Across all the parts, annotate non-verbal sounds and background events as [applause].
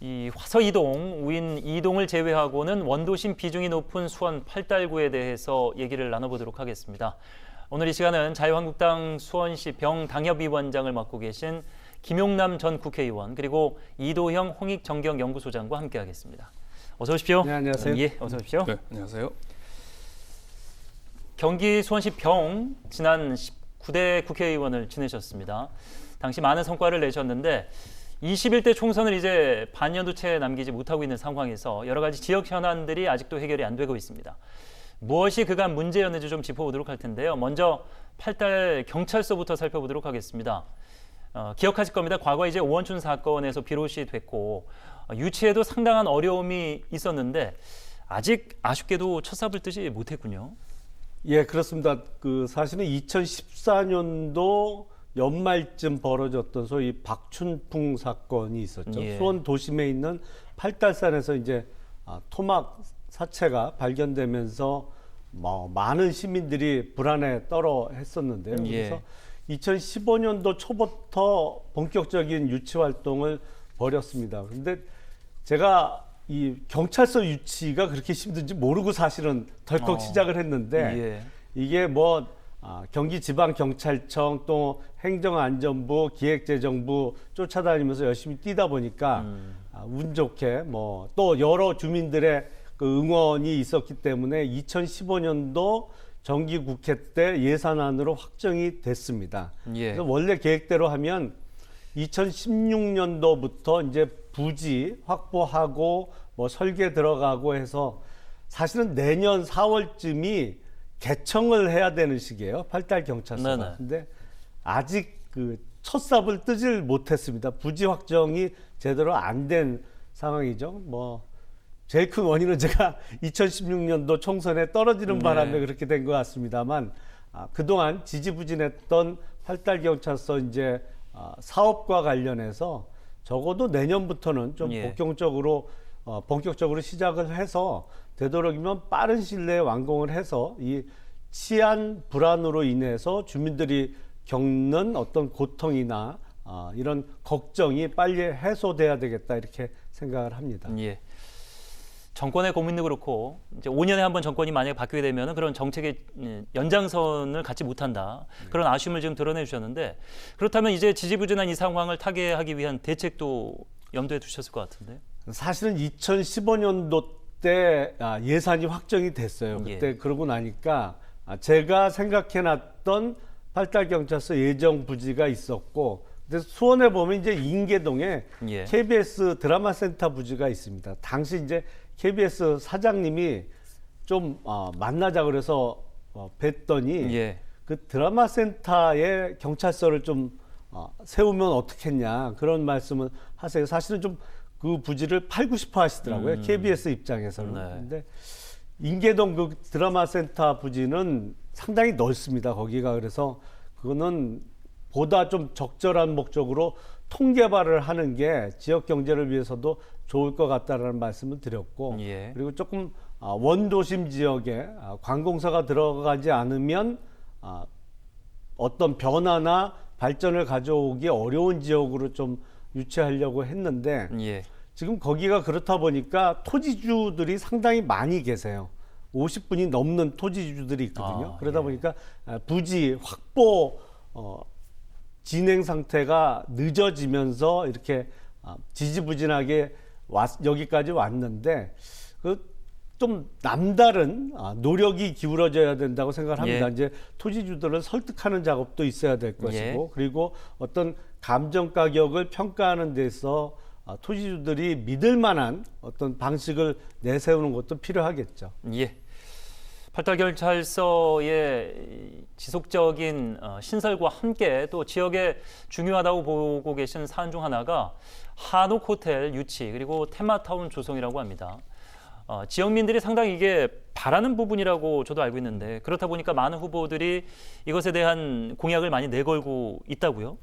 이 화서 이동, 우인 이동을 제외하고는 원도심 비중이 높은 수원 팔달구에 대해서 얘기를 나눠보도록 하겠습니다. 오늘 이 시간은 자유한국당 수원시 병당협위원장을 맡고 계신 김용남 전 국회의원 그리고 이도형 홍익정경연구소장과 함께하겠습니다. 어서 오십시오. 네, 안녕하세요. 예, 어서 오십시오. 네, 안녕하세요. 경기 수원시 병 지난 19대 국회의원을 지내셨습니다. 당시 많은 성과를 내셨는데 21대 총선을 이제 반년도 채 남기지 못하고 있는 상황에서 여러 가지 지역 현안들이 아직도 해결이 안 되고 있습니다. 무엇이 그간 문제였는지 좀 짚어보도록 할 텐데요. 먼저 팔달 경찰서부터 살펴보도록 하겠습니다. 어, 기억하실 겁니다. 과거 이제 오원춘 사건에서 비롯이 됐고 어, 유치에도 상당한 어려움이 있었는데 아직 아쉽게도 첫 삽을 뜨지 못했군요. 예, 그렇습니다. 그 사실은 2014년도 연말쯤 벌어졌던 소위 박춘풍 사건이 있었죠. 예. 수원 도심에 있는 팔달산에서 이제 아, 토막 사체가 발견되면서 뭐 많은 시민들이 불안에 떨어 했었는데요. 예. 그래서 2015년도 초부터 본격적인 유치 활동을 벌였습니다. 근데 제가 이 경찰서 유치가 그렇게 힘든지 모르고 사실은 덜컥 어. 시작을 했는데 예. 이게 뭐 아, 경기지방경찰청 또 행정안전부 기획재정부 쫓아다니면서 열심히 뛰다 보니까 음. 아, 운 좋게 뭐 또 여러 주민들의 그 응원이 있었기 때문에 2015년도 정기국회 때 예산안으로 확정이 됐습니다. 예. 그래서 원래 계획대로 하면 2016년도부터 이제 부지 확보하고 뭐 설계 들어가고 해서 사실은 내년 4월쯤이 개청을 해야 되는 시기예요. 팔달 경찰서가. 네네. 근데 아직 그 첫 삽을 뜨질 못했습니다. 부지 확정이 제대로 안 된 상황이죠. 뭐 제일 큰 원인은 제가 [laughs] 2016년도 총선에 떨어지는 네. 바람에 그렇게 된 것 같습니다만 아, 그동안 지지부진했던 팔달 경찰서 이제 아, 사업과 관련해서 적어도 내년부터는 좀 예. 본격적으로 어, 본격적으로 시작을 해서 되도록이면 빠른 시일 내에 완공을 해서 이 치안 불안으로 인해서 주민들이 겪는 어떤 고통이나 아, 이런 걱정이 빨리 해소돼야 되겠다 이렇게 생각을 합니다. 예. 정권의 고민도 그렇고 이제 5년에 한 번 정권이 만약에 바뀌게 되면 그런 정책의 음, 연장선을 갖지 못한다 그런 아쉬움을 지금 드러내 주셨는데 그렇다면 이제 지지부진한 이 상황을 타개하기 위한 대책도 염두에 두셨을 것 같은데 사실은 2015년도 때 아, 예산이 확정이 됐어요. 예. 그때 그러고 나니까 아, 제가 생각해놨던 팔달 경찰서 예정 부지가 있었고, 근데 수원에 보면 이제 인계동에 예. KBS 드라마 센터 부지가 있습니다. 당시 이제 KBS 사장님이 좀 아, 만나자 그래서 어, 뵀더니 예. 그 드라마 센터에 경찰서를 좀 어, 세우면 어떻겠냐 그런 말씀을 하세요. 사실은 좀 그 부지를 팔고 싶어 하시더라고요. KBS 입장에서는. 음. 네. 근데 인계동 그 드라마 센터 부지는 상당히 넓습니다. 거기가 그래서 그거는 보다 좀 적절한 목적으로 통개발을 하는 게 지역 경제를 위해서도 좋을 것 같다라는 말씀을 드렸고 예. 그리고 조금 아, 원도심 지역에 아, 관공서가 들어가지 않으면 아, 어떤 변화나 발전을 가져오기 어려운 지역으로 좀 유치하려고 했는데 예. 지금 거기가 그렇다 보니까 토지주들이 상당히 많이 계세요. 50분이 넘는 토지주들이 있거든요. 아, 그러다 예. 보니까 아, 부지 확보 어, 진행 상태가 늦어지면서 이렇게 아, 지지부진하게 왔, 여기까지 왔는데 그 좀 남다른 아, 노력이 기울어져야 된다고 생각을 합니다. 예. 이제 토지주들을 설득하는 작업도 있어야 될 것이고 그리고 어떤 감정 가격을 평가하는 데서 아, 토지주들이 믿을 만한 어떤 방식을 내세우는 것도 필요하겠죠. 예. 팔달 경찰서의 지속적인 어, 신설과 함께 또 지역에 중요하다고 보고 계신 사안 중 하나가 한옥 호텔 유치 그리고 테마타운 조성이라고 합니다. 어, 지역민들이 상당히 이게 바라는 부분이라고 저도 알고 있는데 그렇다 보니까 많은 후보들이 이것에 대한 공약을 많이 내걸고 있다고요.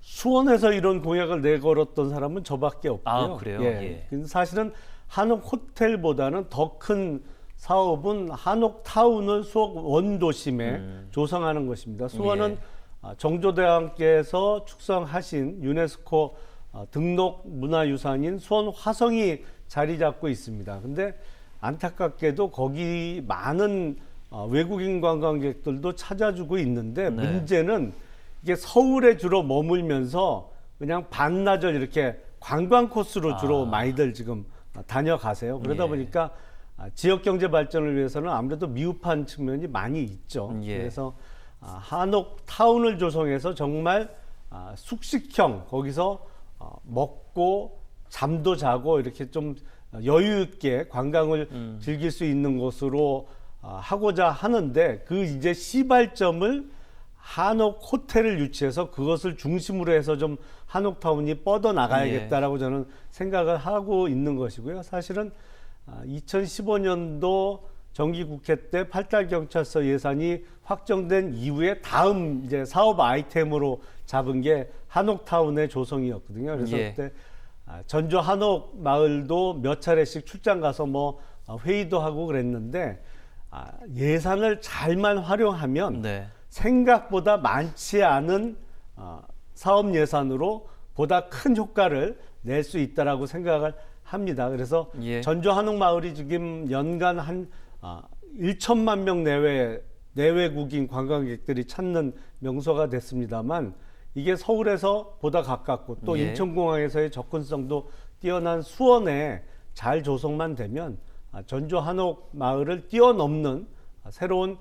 수원에서 이런 공약을 내걸었던 사람은 저밖에 없고요. 아, 그래요? 예. 근데 사실은 한옥 호텔보다는 더 큰 사업은 한옥 타운을 수원 원도심에 음. 조성하는 것입니다. 수원은 예. 아, 정조대왕께서 축성하신 유네스코 어, 등록 문화유산인 수원 화성이 자리 잡고 있습니다. 근데 안타깝게도 거기 많은 어, 외국인 관광객들도 찾아주고 있는데 네. 문제는 이게 서울에 주로 머물면서 그냥 반나절 이렇게 관광 코스로 주로 아. 많이들 지금 다녀가세요. 그러다 예. 보니까 아, 지역 경제 발전을 위해서는 아무래도 미흡한 측면이 많이 있죠. 예. 그래서 아, 한옥 타운을 조성해서 정말 아, 숙식형 거기서 어, 먹고 잠도 자고 이렇게 좀 여유 있게 관광을 음. 즐길 수 있는 곳으로 아, 하고자 하는데 그 이제 시발점을 한옥 호텔을 유치해서 그것을 중심으로 해서 좀 한옥 타운이 뻗어 나가야겠다라고 저는 생각을 하고 있는 것이고요. 사실은 2015년도 정기국회 때 팔달 경찰서 예산이 확정된 이후에 다음 이제 사업 아이템으로 잡은 게 한옥타운의 조성이었거든요. 그래서 예. 그때 아, 전주 한옥 마을도 몇 차례씩 출장 가서 뭐 어, 회의도 하고 그랬는데 아, 예산을 잘만 활용하면 네. 생각보다 많지 않은 어, 사업 예산으로 보다 큰 효과를 낼 수 있다라고 생각을 합니다. 그래서 예. 전주 한옥 마을이 지금 연간 한 어, 1천만 명 내외 내외국인 관광객들이 찾는 명소가 됐습니다만 이게 서울에서 보다 가깝고 또 예. 인천공항에서의 접근성도 뛰어난 수원에 잘 조성만 되면 아, 전주 한옥 마을을 뛰어넘는 아, 새로운 아,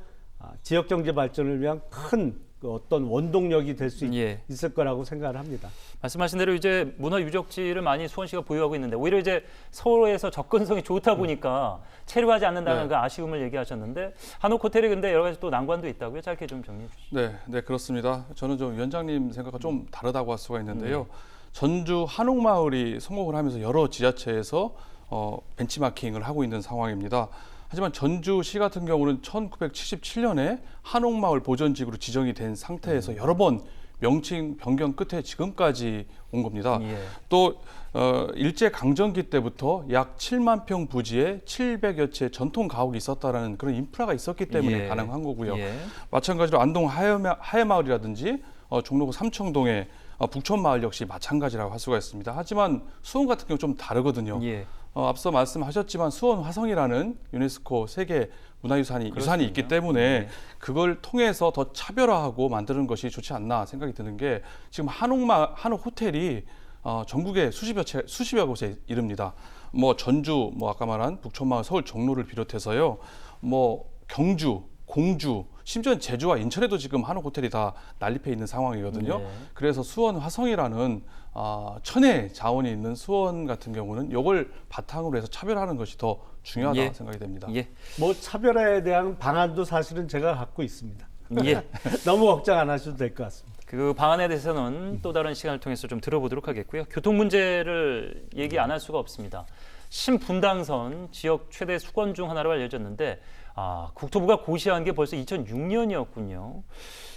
지역 경제 발전을 위한 큰그 어떤 원동력이 될수 예. 있을 거라고 생각을 합니다. 말씀하신 대로 이제 문화 유적지를 많이 수원시가 보유하고 있는데 오히려 이제 서울에서 접근성이 좋다 보니까 체류하지 않는다는 네. 그 아쉬움을 얘기하셨는데 한옥 호텔이 근데 여러 가지 또 난관도 있다고요. 짧게 좀 정리해 주시죠. 네, 네 그렇습니다. 저는 좀 위원장님 생각과 좀 다르다고 할 수가 있는데요. 음. 전주 한옥마을이 성공을 하면서 여러 지자체에서 어, 벤치마킹을 하고 있는 상황입니다. 하지만 전주시 같은 경우는 1977년에 한옥마을 보전지구로 지정이 된 음. 상태에서 여러 번 명칭 변경 끝에 지금까지 온 겁니다. 예. 또 어, 일제 강점기 때부터 약 7만 평 부지에 700여 채 전통 가옥이 있었다라는 그런 인프라가 있었기 때문에 예. 가능한 거고요. 예. 마찬가지로 안동 하회마, 하회마을이라든지 어, 종로구 삼청동의 어, 북촌마을 역시 마찬가지라고 할 수가 있습니다. 하지만 수원 같은 경우 좀 다르거든요. 예. 어, 앞서 말씀하셨지만 수원 화성이라는 유네스코 세계 문화유산이 유산이 있기 때문에 네. 그걸 통해서 더 차별화하고 만드는 것이 좋지 않나 생각이 드는 게 지금 한옥마 한옥 호텔이 어, 전국에 수십여 채 수십여 곳에 이릅니다. 뭐 전주, 뭐 아까 말한 북촌마을, 서울 종로를 비롯해서요, 뭐 경주, 공주, 심지어 제주와 인천에도 지금 한옥 호텔이 다 난립해 있는 상황이거든요. 네. 그래서 수원 화성이라는 아, 천혜 자원이 있는 수원 같은 경우는 이걸 바탕으로 해서 차별하는 것이 더 중요하다 예. 생각이 됩니다. 예. 뭐 차별화에 대한 방안도 사실은 제가 갖고 있습니다. 예. [laughs] 너무 걱정 안 하셔도 될 것 같습니다. 그 방안에 대해서는 또 다른 시간을 통해서 좀 들어보도록 하겠고요. 교통 문제를 얘기 안 할 수가 없습니다. 신분당선 지역 최대 수건 중 하나로 알려졌는데 아, 국토부가 고시한 게 벌써 2006년이었군요.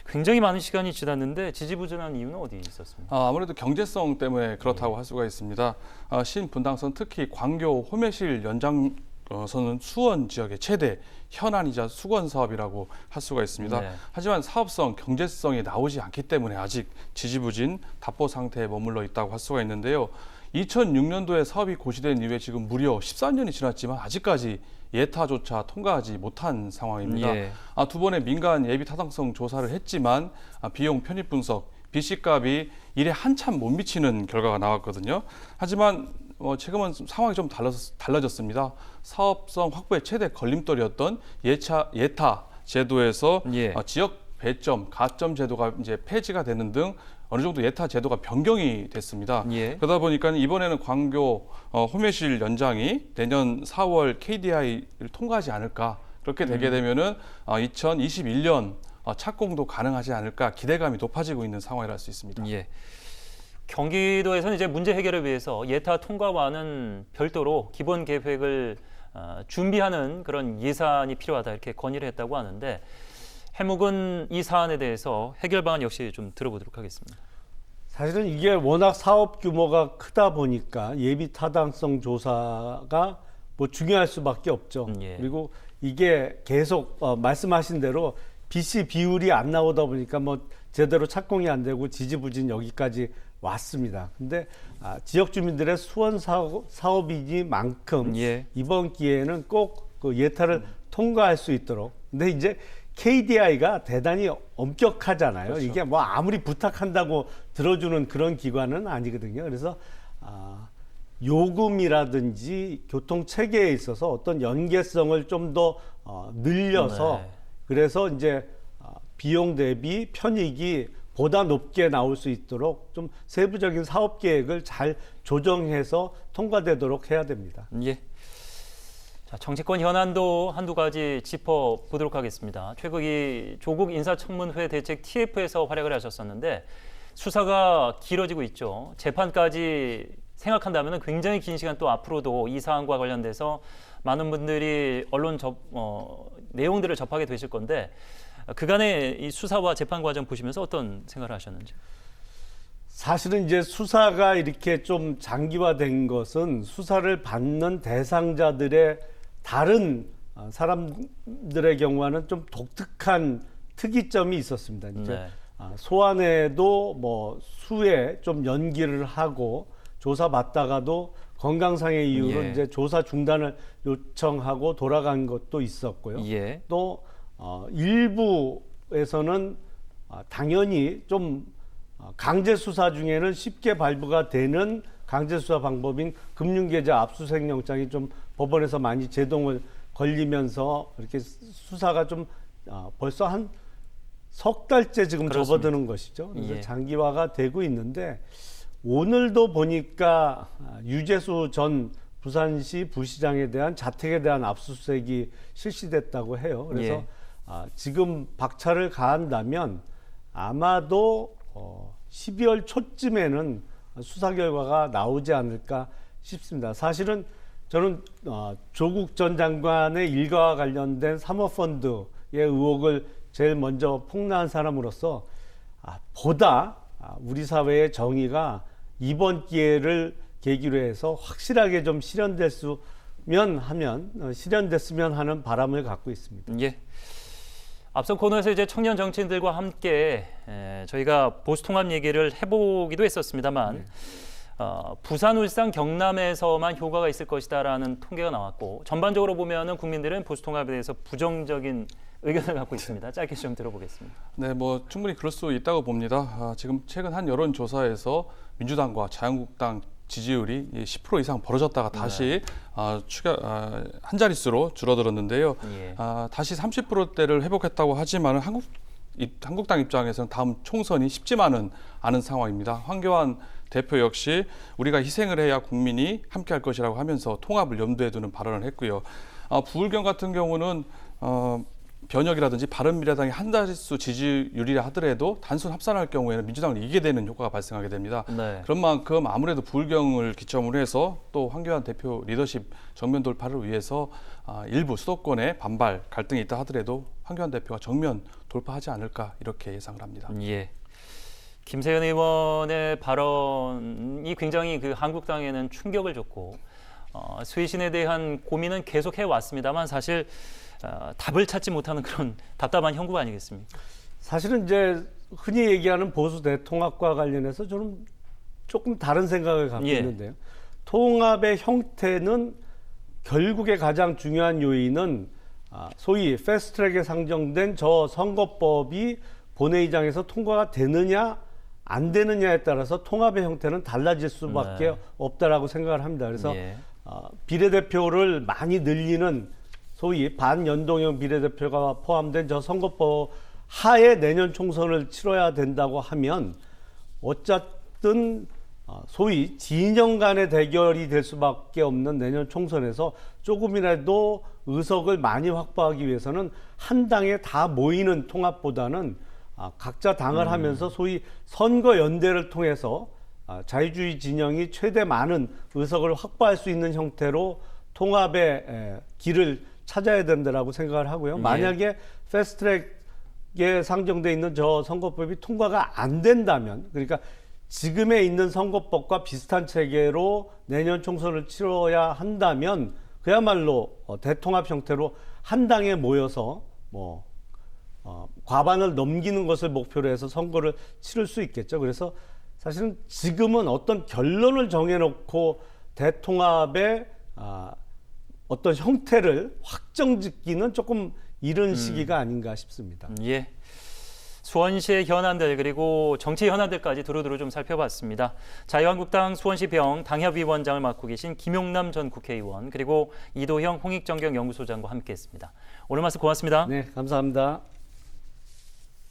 굉장히 많은 시간이 지났는데 지지부진한 이유는 어디에 있었습니까? 아, 아무래도 경제성 때문에 그렇다고 할 수가 있습니다. 아, 신분당선 특히 광교 호매실 연장 선은 수원 지역의 최대 현안이자 수건 사업이라고 할 수가 있습니다. 네. 하지만 사업성, 경제성이 나오지 않기 때문에 아직 지지부진 답보 상태에 머물러 있다고 할 수가 있는데요. 2006년도에 사업이 고시된 이후에 지금 무려 14년이 지났지만 아직까지 예타조차 통과하지 못한 상황입니다. 예. 아, 두 번의 민간 예비 타당성 조사를 했지만 아, 비용 편입 분석, BC값이 일에 한참 못 미치는 결과가 나왔거든요. 하지만 어, 지금은 좀 상황이 좀 달라졌, 달라졌습니다. 사업성 확보의 최대 걸림돌이었던 예차 예타 제도에서 예. 어, 지역 배점, 가점 제도가 이제 폐지가 되는 등 어느 정도 예타 제도가 변경이 됐습니다. 예. 그러다 보니까 이번에는 광교 어, 호매실 연장이 내년 4월 KDI를 통과하지 않을까 그렇게 되게 음. 되면은 어, 2021년 어, 착공도 가능하지 않을까 기대감이 높아지고 있는 상황이라 할 수 있습니다. 예. 경기도에서는 이제 문제 해결을 위해서 예타 통과와는 별도로 기본 계획을 어, 준비하는 그런 예산이 필요하다 이렇게 건의를 했다고 하는데 해묵은 이 사안에 대해서 해결 방안 역시 좀 들어보도록 하겠습니다. 사실은 이게 워낙 사업 규모가 크다 보니까 예비 타당성 조사가 뭐 중요할 수밖에 없죠. 음, 예. 그리고 이게 계속 어, 말씀하신 대로 BC 비율이 안 나오다 보니까 뭐 제대로 착공이 안 되고 지지부진 여기까지 왔습니다. 근데 아, 지역 주민들의 수원 사업, 사업이니만큼 예. 이번 기회에는 꼭 그 예타를 통과할 수 있도록. 근데 이제 KDI가 대단히 엄격하잖아요. 이게 뭐 아무리 부탁한다고 들어주는 그런 기관은 아니거든요. 그래서 아, 요금이라든지 교통 체계에 있어서 어떤 연계성을 좀 더 어, 늘려서 네. 그래서 이제 아, 비용 대비 편익이 보다 높게 나올 수 있도록 좀 세부적인 사업 계획을 잘 조정해서 통과되도록 해야 됩니다. 예. 자, 정치권 현안도 한두 가지 짚어 보도록 하겠습니다. 최근 이 조국 인사청문회 대책 TF에서 활약을 하셨었는데 수사가 길어지고 있죠. 재판까지 생각한다면 굉장히 긴 시간 또 앞으로도 이 사안과 관련돼서 많은 분들이 언론 접, 어, 내용들을 접하게 되실 건데 그간의 이 수사와 재판 과정 보시면서 어떤 생각을 하셨는지. 사실은 이제 수사가 이렇게 좀 장기화된 것은 수사를 받는 대상자들의 다른 아, 사람들의 경우와는 좀 독특한 특이점이 있었습니다. 이제 네. 아, 소환에도 뭐 수에 좀 연기를 하고 조사 받다가도 건강상의 이유로 예. 이제 조사 중단을 요청하고 돌아간 것도 있었고요. 예. 또 어, 일부에서는 아, 당연히 좀 어, 강제 수사 중에는 쉽게 발부가 되는 강제 수사 방법인 금융계좌 압수수색 영장이 좀 법원에서 많이 제동을 걸리면서 이렇게 수사가 좀 아, 벌써 한 석 달째 지금 그렇습니다. 접어드는 것이죠. 그래서 예. 장기화가 되고 있는데 오늘도 보니까 아, 유재수 전 부산시 부시장에 대한 자택에 대한 압수수색이 실시됐다고 해요. 그래서 예. 아, 지금 박차를 가한다면 아마도 어, 12월 초쯤에는 수사 결과가 나오지 않을까 싶습니다. 사실은 저는 어, 조국 전 장관의 일가와 관련된 사모펀드의 의혹을 제일 먼저 폭로한 사람으로서 아, 보다 아, 우리 사회의 정의가 이번 기회를 계기로 해서 확실하게 좀 실현됐으면 하면 어, 실현됐으면 하는 바람을 갖고 있습니다. 예. 앞선 코너에서 이제 청년 정치인들과 함께 에, 저희가 보수 통합 얘기를 해보기도 했었습니다만 어, 부산, 울산, 경남에서만 효과가 있을 것이다라는 통계가 나왔고 전반적으로 보면은 국민들은 보수 통합에 대해서 부정적인 의견을 갖고 있습니다. 짧게 좀 들어보겠습니다. 네, 뭐 충분히 그럴 수 있다고 봅니다. 아, 지금 최근 한 여론 조사에서 민주당과 자유한국당 지지율이 10% 이상 벌어졌다가 다시 아, 추가 아, 한 자릿수로 줄어들었는데요. 예. 아, 다시 30%대를 회복했다고 하지만 한국 이, 한국당 입장에서는 다음 총선이 쉽지만은 않은 상황입니다. 황교안 대표 역시 우리가 희생을 해야 국민이 함께할 것이라고 하면서 통합을 염두에 두는 발언을 했고요. 아, 부울경 같은 경우는 어, 변혁이라든지 바른미래당이 한 자릿수 지지율이라 하더라도 단순 합산할 경우에는 민주당을 이기게 되는 효과가 발생하게 됩니다. 네. 그런 만큼 아무래도 부울경을 기점으로 해서 또 황교안 대표 리더십 정면 돌파를 위해서 아, 일부 수도권의 반발 갈등이 있다 하더라도 황교안 대표가 정면 돌파하지 않을까 이렇게 예상을 합니다. 예. 김세현 의원의 발언이 굉장히 그 한국당에는 충격을 줬고 어, 쇄신에 대한 고민은 계속 해 왔습니다만 사실 어, 답을 찾지 못하는 그런 [laughs] 답답한 형국 아니겠습니까? 사실은 이제 흔히 얘기하는 보수 대통합과 관련해서 저는 조금 다른 생각을 갖고 예. 있는데요. 통합의 형태는 결국에 가장 중요한 요인은 아, 소위 패스트트랙에 상정된 저 선거법이 본회의장에서 통과가 되느냐 안 되느냐에 따라서 통합의 형태는 달라질 수밖에 네. 없다라고 생각을 합니다. 그래서 예. 어, 비례대표를 많이 늘리는 소위 반연동형 비례대표가 포함된 저 선거법 하에 내년 총선을 치러야 된다고 하면 어쨌든 어, 소위 진영 간의 대결이 될 수밖에 없는 내년 총선에서 조금이라도 의석을 많이 확보하기 위해서는 한 당에 다 모이는 통합보다는 아, 각자 당을 하면서 소위 선거 연대를 통해서 아, 자유주의 진영이 최대 많은 의석을 확보할 수 있는 형태로 통합의 에, 길을 찾아야 된다라고 생각을 하고요. 예. 만약에 패스트트랙에 상정돼 있는 저 선거법이 통과가 안 된다면, 그러니까 지금에 있는 선거법과 비슷한 체계로 내년 총선을 치러야 한다면 그야말로 어, 대통합 형태로 한 당에 모여서 뭐 어, 과반을 넘기는 것을 목표로 해서 선거를 치를 수 있겠죠. 그래서 사실은 지금은 어떤 결론을 정해놓고 대통합의 아, 어떤 형태를 확정짓기는 조금 이른 시기가 아닌가 싶습니다. 예. 수원시의 현안들 그리고 정치 현안들까지 두루두루 좀 살펴봤습니다. 자유한국당 수원시 병 당협위원장을 맡고 계신 김용남 전 국회의원 그리고 이도형 홍익정경 연구소장과 함께했습니다. 오늘 말씀 고맙습니다. 네, 감사합니다.